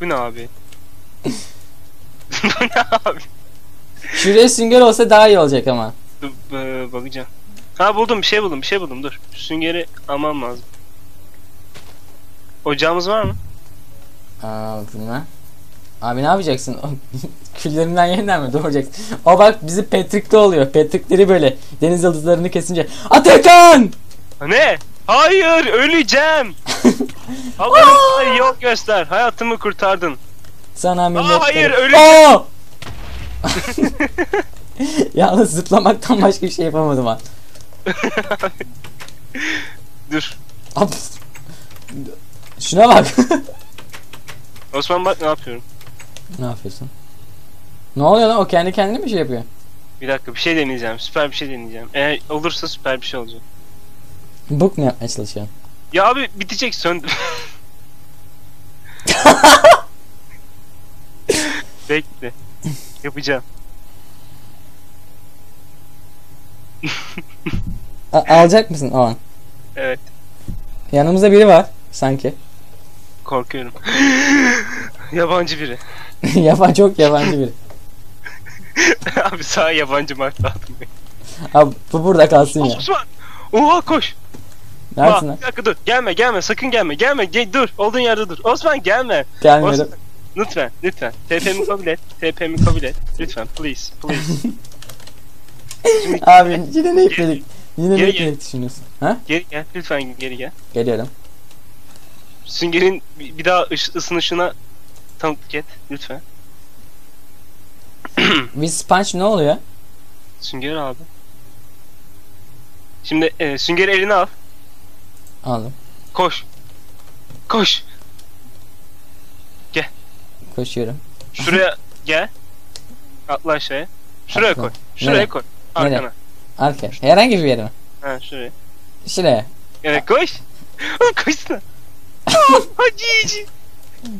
Bu ne abi? Bu ne abi? Şuraya sünger olsa daha iyi olacak ama. Dur, e, bakacağım. Ha buldum bir şey buldum bir şey buldum dur. Süngeri almam lazım. Ocağımız var mı? Aa bilmem. Abi ne yapacaksın? Küllerinden yeniden mi doğuracaksın? O bak bizi Patrick'te oluyor. Patrick'leri böyle deniz yıldızlarını kesince. Atakan! Ha, Ne? Hayır öleceğim. Allah'ım bana yol göster. Hayatımı kurtardın. Sana minnet. hayır, ederim. öleceğim. Oo! Yalnız zıplamaktan başka bir şey yapamadım ha. Dur. Şuna bak. Osman bak ne yapıyorum. ne yapıyorsun? Ne oluyor lan? O kendi kendine mi şey yapıyor? Bir dakika bir şey deneyeceğim. Süper bir şey deneyeceğim. Eğer olursa süper bir şey olacak. Book mu yapmaya çalışıyorsun? Ya abi bitecek söndüm. Bekle. Yapacağım. A- alacak mısın o an? Evet. Yanımızda biri var sanki. Korkuyorum. yabancı biri. Yaban çok yabancı biri. abi sağ yabancı mark lazım. Abi bu burada kalsın ya. Osman! Oha koş! Neredesin lan? bir dakika dur. Gelme gelme sakın gelme. Gelme ge- dur. Olduğun yerde dur. Osman gelme. Gelmiyorum. Osman, lütfen lütfen. TP'mi kabul et. TP'mi kabul et. Lütfen please please. Şimdi Abi yine ne ekledik? Yine ne ekledik düşünüyorsun? Ha? geri gel. Lütfen geri gel. Geliyorum. Süngerin bir bir daha ış- ısınışına tanıklık et. Lütfen. Biz punch ne oluyor? Sünger abi. Şimdi e, süngeri eline al. Aldım. Koş. Koş. Koşuyorum. Şuraya gel. Atla aşağıya. Şuraya Atla. koy. Şuraya Nereye? koy. Nereye? Arkana. Arka. Herhangi bir yere mi? Ha şuraya. Şuraya. Evet koş. Koşsana. Aa, Hacı.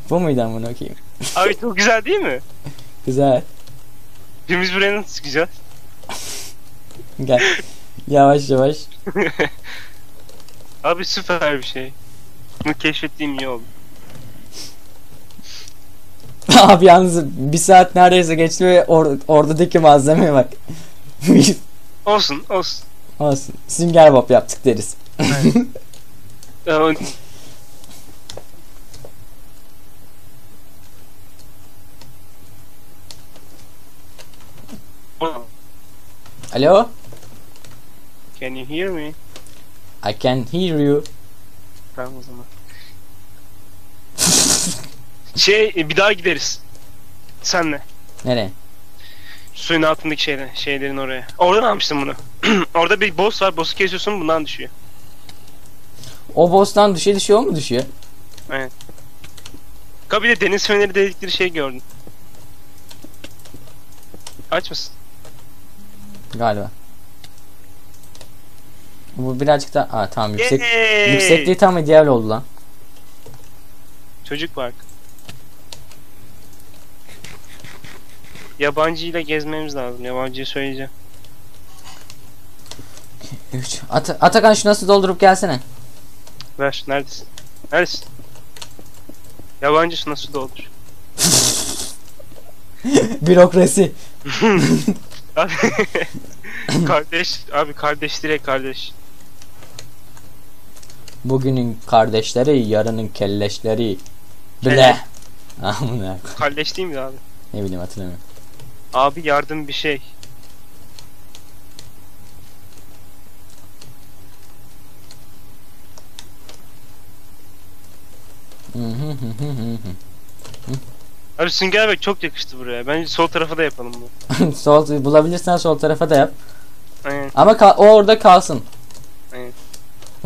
Bu muydu amına okuyayım? Abi çok güzel değil mi? Güzel. Şimdi biz buraya nasıl çıkacağız? Gel. Yavaş yavaş. Abi süper bir şey. Bunu keşfettiğim iyi oldu. Abi yalnız bir saat neredeyse geçti ve or oradaki malzemeye bak. Olsun olsun. Olsun. Sünger Bob yaptık deriz. Oh, Alo? Can you hear me? I can hear you. Tamam o zaman. Şey e, bir daha gideriz. Senle. Nereye? Suyun altındaki şeyler, şeylerin oraya. Oradan almıştım bunu. Orada bir boss var. Boss'u kesiyorsun bundan düşüyor. O boss'tan düşe düşüyor mu düşüyor? Ha bir de deniz feneri dedikleri şey gördüm. Aç mısın? Galiba. Bu birazcık da... Aa tamam yüksek... Yay! Yüksekliği tam ideal oldu lan. Çocuk var. Yabancıyla gezmemiz lazım. Yabancıya söyleyeceğim. 3. At Atakan şu nasıl doldurup gelsene. Ver. Neredesin? Neredesin? Yabancı su nasıl doldur? Bürokrasi. Abi kardeş abi kardeş direkt kardeş. Bugünün kardeşleri, yarının kelleşleri. Bile. Kelle. Amına. Kardeş değil mi abi? Ne bileyim hatırlamıyorum. Abi yardım bir şey. Abi Sünger Bey çok yakıştı buraya. Bence sol tarafa da yapalım bunu. sol bulabilirsen sol tarafa da yap. Aynen. Ama o orada kalsın. Aynen.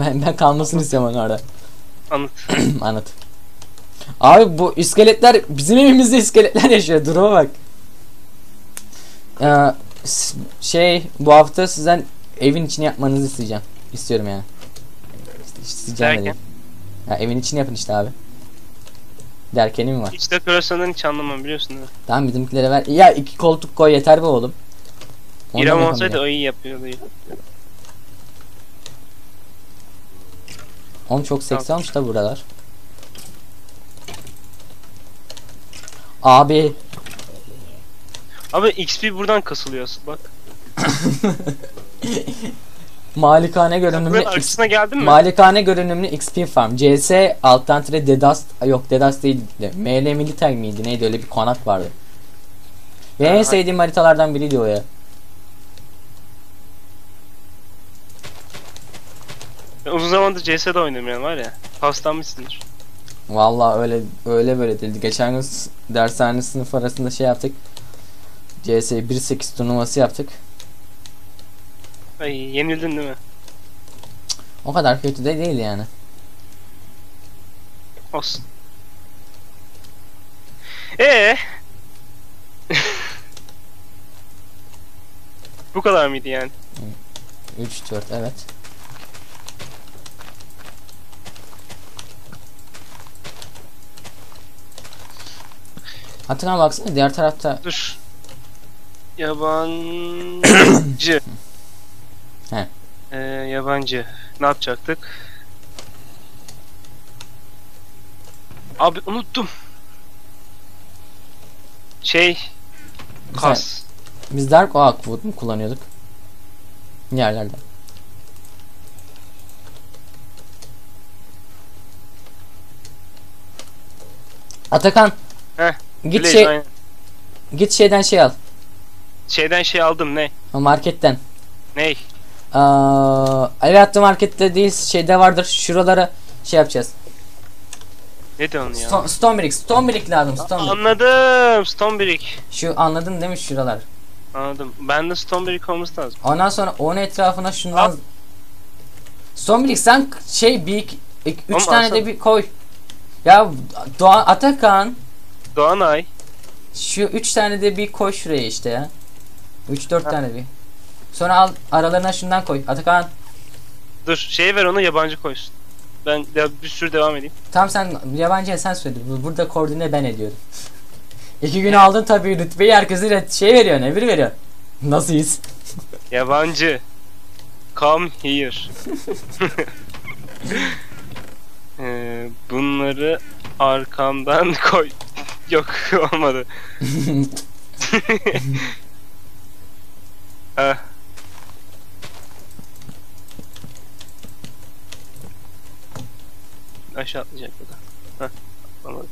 Ben, ben kalmasını istiyorum orada. Anlat. Anlat. Abi bu iskeletler bizim evimizde iskeletler yaşıyor. Duruma bak. Ee, şey bu hafta sizden evin içini yapmanızı isteyeceğim. İstiyorum yani. İste- İsteyeceğim de Derken? Ya evin içini yapın işte abi. Derkeni mi var? Hiç dekorasyondan hiç anlamam biliyorsun değil mi? Tamam bizimkilere ver. Ya iki koltuk koy yeter be oğlum. Ondan İrem olsaydı o iyi yapıyordu. Oğlum çok seksi olmuş da buralar. Abi Abi XP buradan kasılıyor asıl bak. malikane görünümlü arkasına geldin mi? Malikane görünümlü XP farm. CS alttan tire Dedast yok Dedast değil de ML Militer miydi neydi öyle bir konak vardı. Ve en sevdiğim haritalardan biriydi o ya. uzun zamandır CS'de oynamıyorum var ya. Paslanmışsındır. Vallahi öyle öyle böyle değildi. Geçen gün dershane sınıf arasında şey yaptık. CS 1.8 turnuvası yaptık. Ay yenildin değil mi? O kadar kötü de değil yani. Olsun. Ee. Bu kadar mıydı yani? 3 4 evet. Hatırına baksana diğer tarafta Dur. Yabancı. He. Ee, yabancı. Ne yapacaktık? Abi unuttum. Şey. Kas. biz Dark Oakwood mu kullanıyorduk? Yerlerde. Atakan Heh, git Blaze, şey aynen. git şeyden şey al. Şeyden şey aldım ne? Marketten. Ney? Aa, Alaaddin markette değil şeyde vardır. Şuralara şey yapacağız. Ne diyorsun ya? Stone, stone brick, stone brick lazım. Stone brick. Anladım. Stonebrick. Şu anladın değil mi şuralar? Anladım. Bende Stonebrick olması lazım. Ondan sonra onun etrafına şundan Al. Stone brick sen şey bir iki- üç Oğlum tane alsana. de bir koy. Ya Doğa Atakan Doğanay. şu üç tane de bir koy şuraya işte ya. Üç dört Ha. tane bir. Sonra al aralarına şundan koy. Atakan Dur şey ver onu yabancı koysun. Ben de bir sürü devam edeyim. tam sen yabancıya sen söyle. Bu- Burada koordine ben ediyorum. İki gün aldın tabii rütbeyi herkese şey veriyor ne bir veriyor. Nasılız? Yabancı. Come here. Ee, bunları arkamdan koy. Yok olmadı. Ah. Aşağı atlayacak bu da. Heh, atlamadı.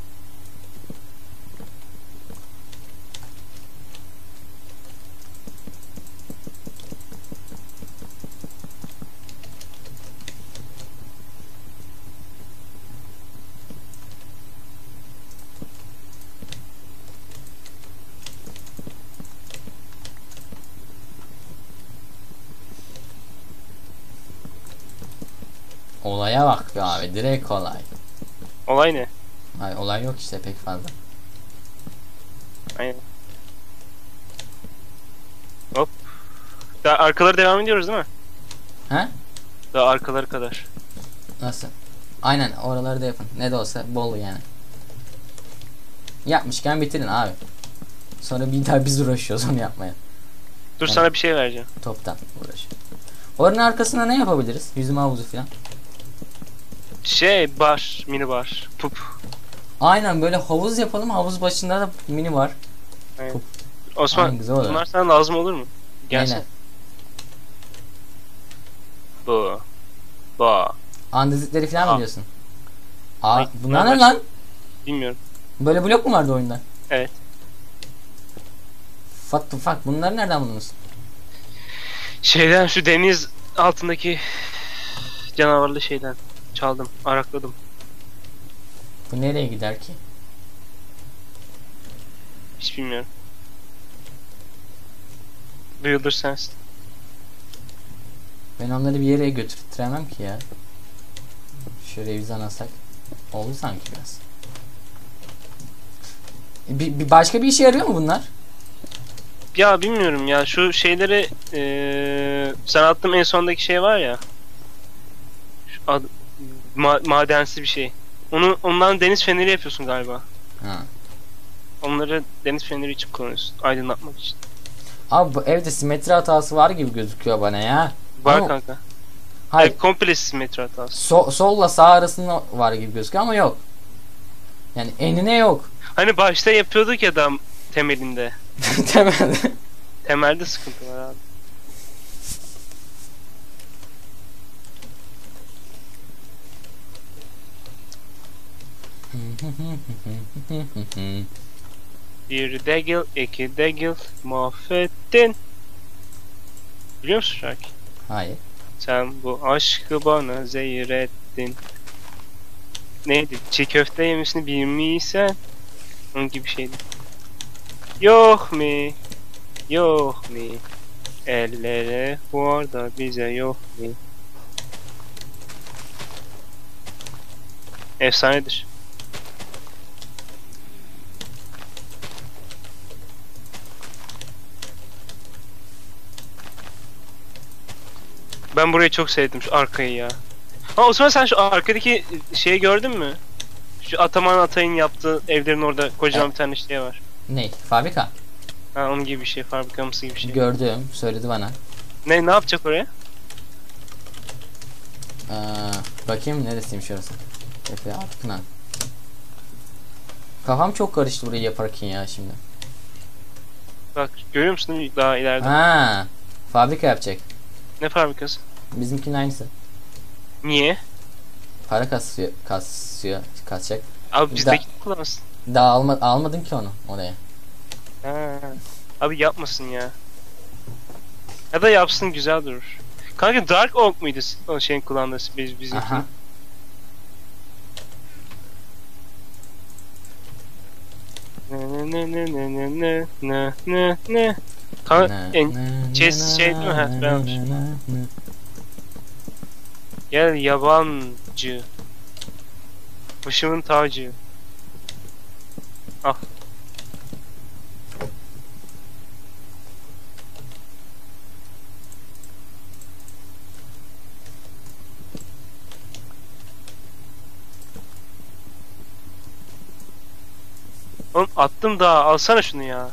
Olaya bak be abi direkt olay. Olay ne? Ay, olay yok işte pek fazla. Aynen. Hop. Daha arkaları devam ediyoruz değil mi? He? Daha arkaları kadar. Nasıl? Aynen oraları da yapın. Ne de olsa bol yani. Yapmışken bitirin abi. Sonra bir daha biz uğraşıyoruz onu yapmaya. Dur Evet. sana bir şey vereceğim. Toptan uğraşıyor. Oranın arkasında ne yapabiliriz? Yüzme havuzu falan. Şey bar, mini bar, pup. Aynen böyle havuz yapalım. Havuz başında da mini var. Osman Aynen, güzel olur. bunlar sana lazım olur mu? Gelsin. Aynen. Bu. Bu. Andezitleri falan Aa. mı diyorsun? Aa, Ay, bunlar bunlar ne lan? Bilmiyorum. Böyle blok mu vardı oyunda? Evet. What the fuck? Bunları nereden buldunuz? Şeyden şu deniz altındaki canavarlı şeyden çaldım, arakladım. Bu nereye gider ki? Hiç bilmiyorum. Builder sensin. Ben onları bir yere götürtüremem ki ya. Şöyle bir zanasak. Oldu sanki biraz. E, Bir, bir başka bir işe yarıyor mu bunlar? Ya bilmiyorum ya şu şeyleri eee sen attığım en sondaki şey var ya. Şu ad, ma- madensi bir şey. Onu ondan deniz feneri yapıyorsun galiba. Ha. Onları deniz feneri için kullanıyorsun aydınlatmak için. Abi bu evde simetri hatası var gibi gözüküyor bana ya. Var Ama- kanka. Hayır. Ev komple simetri hatası. So- solla sağ arasında var gibi gözüküyor ama yok. Yani enine yok. Hani başta yapıyorduk ya da temelinde. Temelde. Temelde sıkıntı var abi. Bir degil, iki degil, mahvettin. Biliyor musun şarkı? Hayır. Sen bu aşkı bana zehir ettin. Neydi? Çiğ köfte yemesini bilmiysen onun gibi şeydi. Yok mi? Yok mi? Ellere var da bize yok mi? Efsanedir. Ben burayı çok sevdim şu arkayı ya. Ha Osman sen şu arkadaki şeyi gördün mü? Şu Ataman Atay'ın yaptığı evlerin orada kocaman bir tane şey var. Ne? Fabrika. Ha onun gibi bir şey, fabrikamsı gibi bir şey. Gördüm. Söyledi bana. ne ne yapacak oraya? Ee, bakayım neresiymiş orası. Efe Akpınar. Kafam çok karıştı burayı yaparken ya şimdi. Bak görüyor musun daha ileride? Ha, fabrika yapacak. Ne fabrikası? Bizimkinin aynısı. Niye? Para kasıyor, kasıyor, kasacak. Abi Da- bizdeki kullansın. Daha alma, almadın ki onu oraya. Ha. Abi yapmasın ya. Ya da yapsın güzel durur. Kanka Dark Oak muydu o şeyin kullandığı biz bizimki? Aha. Ne ne ne ne ne ne ne ne ne Kanka en, Chess şey değil mi? Ha, ben. Gel yabancı. Başımın tacı. Ah. Oğlum attım daha alsana şunu ya.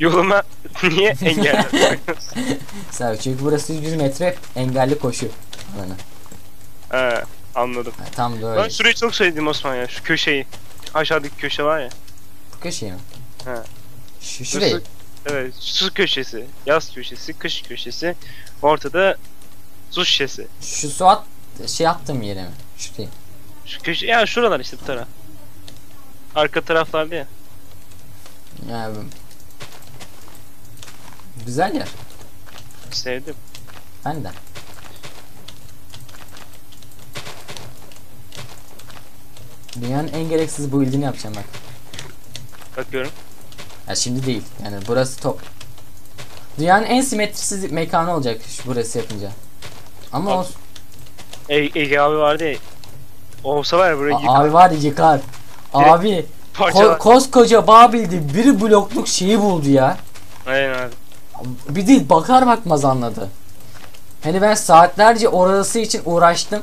Yoluma niye engelledin? Sen- Çünkü burası 100 metre engelli koşu alanı. He anladım. Ha, tam da Ben öyle. şurayı çok sevdim Osman ya şu köşeyi. Aşağıdaki köşe var ya. Bu köşeyi mi? Ha. Şu, şurayı. Burası- Evet su köşesi, yaz köşesi, kış köşesi. Ortada su şişesi. Şu Suat şey attığım yere mi? Şurayı. Şu köşe ya şuralar işte bu taraf. Arka taraflarda ya. Yani Güzel yer. Sevdim. Ben de. Dünyanın en gereksiz build'ini yapacağım bak. Bakıyorum. Ya şimdi değil. Yani burası top. Dünyanın en simetrisiz mekanı olacak şu burası yapınca. Ama Abi, o E Ege abi vardı ya. Olsa var ya burayı yıkar. abi var ya yıkar. Abi ko- Parçalar. koskoca Babil'de biri blokluk şeyi buldu ya. Bir değil bakar bakmaz anladı. Hani ben saatlerce orası için uğraştım.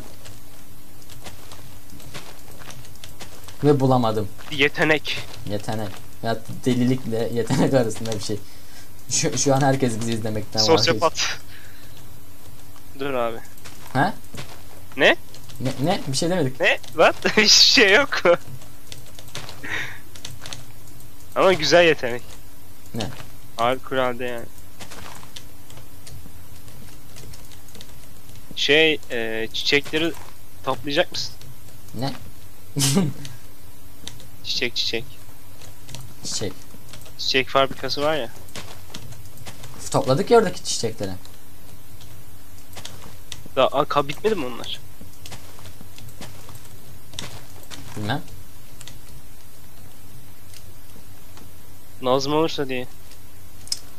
Ve bulamadım. Yetenek. Yetenek. Ya delilikle yetenek arasında bir şey. Şu, şu an herkes bizi izlemekten. Sosyopat. Dur abi. Ha? Ne? Ne, ne? Bir şey demedik. Ne? What? Hiçbir şey yok. Ama güzel yetenek. Ne? Harikulade yani. Şey, e, çiçekleri toplayacak mısın? Ne? Çiçek çiçek. Çiçek. Çiçek fabrikası var ya. Topladık ya oradaki çiçekleri. Daha aka bitmedi mi onlar? Bilmem. Lazım olursa diye.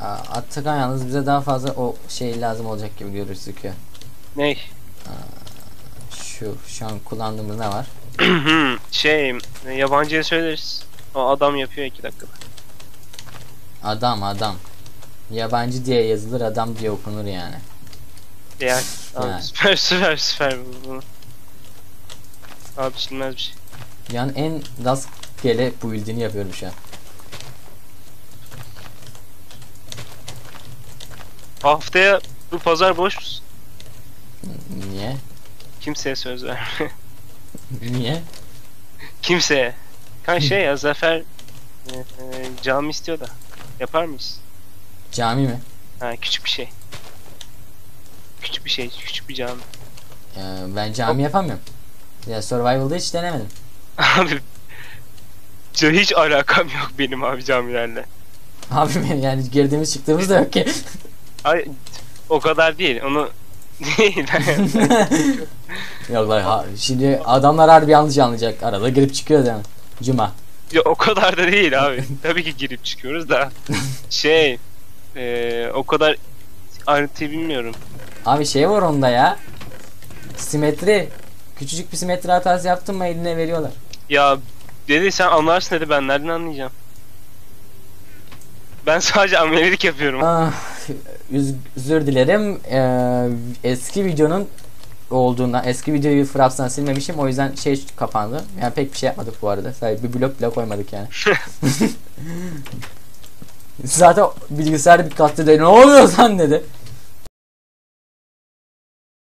Aa, Atakan yalnız bize daha fazla o şey lazım olacak gibi gözüküyor. Ney? Şu şu an kullandığımız ne var? şey, yabancıya söyleriz. O adam yapıyor iki dakikada. Adam adam. Yabancı diye yazılır adam diye okunur yani. Yani, abi, Yani. süper süper süper bu-. Abi bilmez bir şey. Yani en rastgele build'ini yapıyorum şu an. Haftaya bu pazar boş musun? Kimseye söz ver. Niye? Kimseye. Kan şey ya Zafer e, e, cami istiyor da. Yapar mıyız? Cami mi? Ha küçük bir şey. Küçük bir şey, küçük bir cami. Ee, ben cami yapamıyorum. Ya survival'da hiç denemedim. Abi hiç alakam yok benim abi camilerle. Abi yani girdiğimiz çıktığımız da yok ki. Ay o kadar değil. Onu. yok lan ha, şimdi adamlar harbi yanlış anlayacak. Arada girip çıkıyor yani. Cuma. ya o kadar da değil abi. Tabii ki girip çıkıyoruz da. Şey e, o kadar ayrıntıyı bilmiyorum. Abi şey var onda ya. Simetri. Küçücük bir simetri hatası yaptın mı eline veriyorlar. Ya dedi sen anlarsın dedi ben nereden anlayacağım? Ben sadece amelilik yapıyorum. Ah, özür dilerim. Ee, eski videonun olduğundan eski videoyu Fraps'tan silmemişim o yüzden şey kapandı. Yani pek bir şey yapmadık bu arada. Sadece bir blok bile koymadık yani. Zaten bilgisayar bir kattı dedi. Ne oluyor lan dedi.